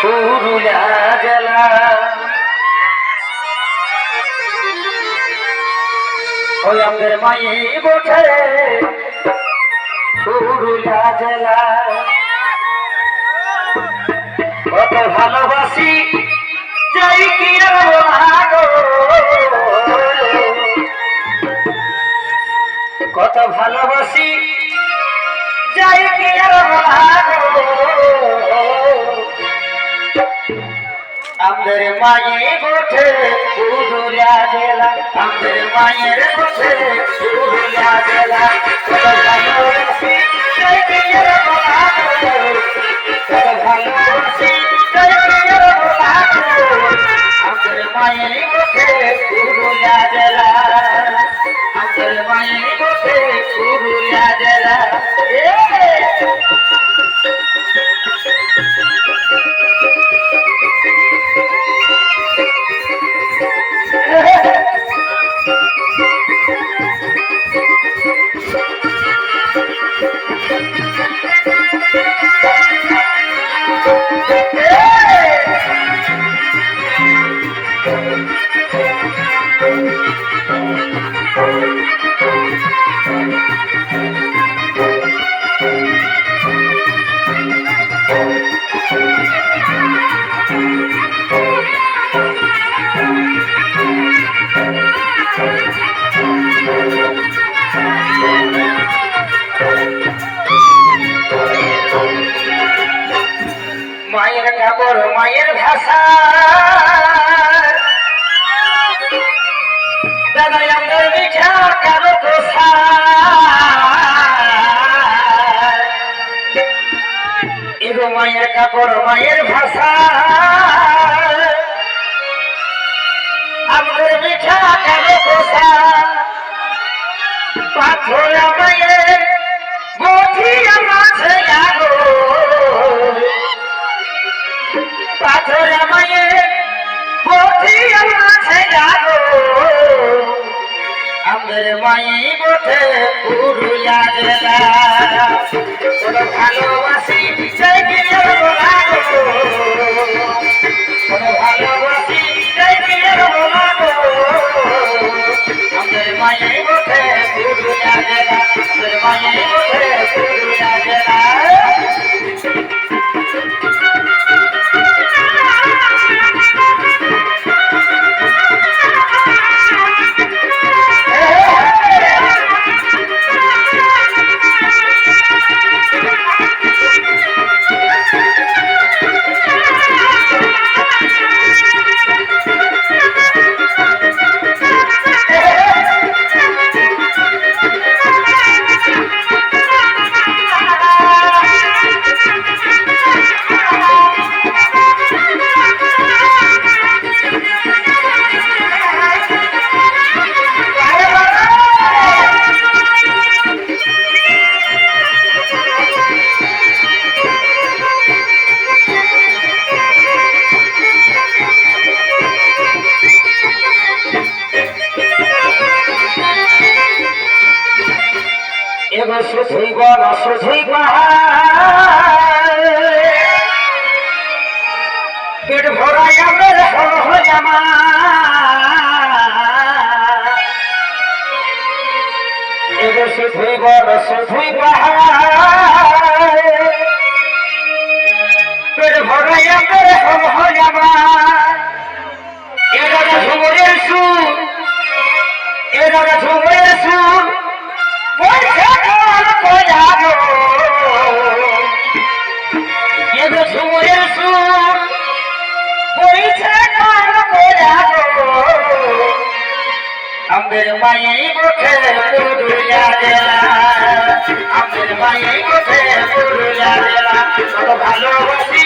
পুরুলিয়া জেলা ওই আমাদের মায়ে বটে পুরুলিয়া জেলা কত ভালোবাসি, যাই কি বলাগো। কত ভালোবাসি, যাই কি আমাদের মায়ে গোঠে পুরুলিয়া জেলা আমাদের মায়ের গোঠে পুরুলিয়া জেলা আমাদের মায়ের গোঠে পুরুলিয়া জেলা আমাদের মায়ের গোঠে পুরুলিয়া জেলা মায়ের কাপড় মায়ের ভাষা। মায়ের কাপড় মায়ের ভাষা। আমাদের মিঠা কারও কোষা পাথর মায়ের গঠিয়া মাছে আগো মায়ে গোঠে পুরুলিয়া জেলা কোন পেট ভরাইয়া আমার হল আমার এগো শুধুই বল শুধুই পাহাড়। পেট ভরাইয়া আমার হল আমার মায়ে গোঠে পুরুলিয়া জেলা আমাদের মায়ে গোঠে পুরুলিয়া জেলা ভালোবাসি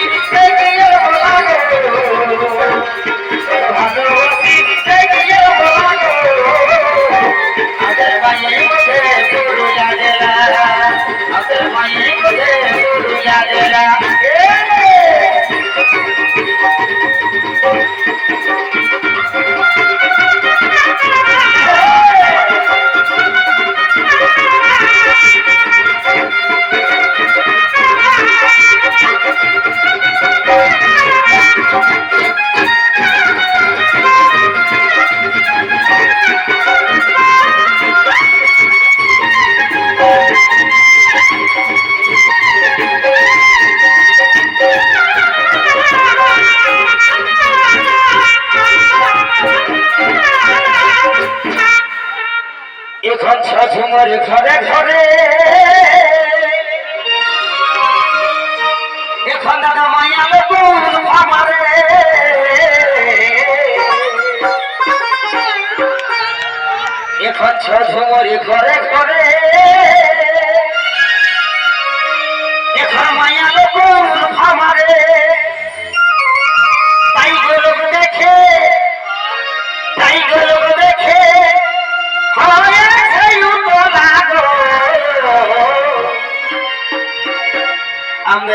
আছো তোমার ঘরে ঘরে। এখন দাদা এখন ছ ঝুমর ঘরে ঘরে।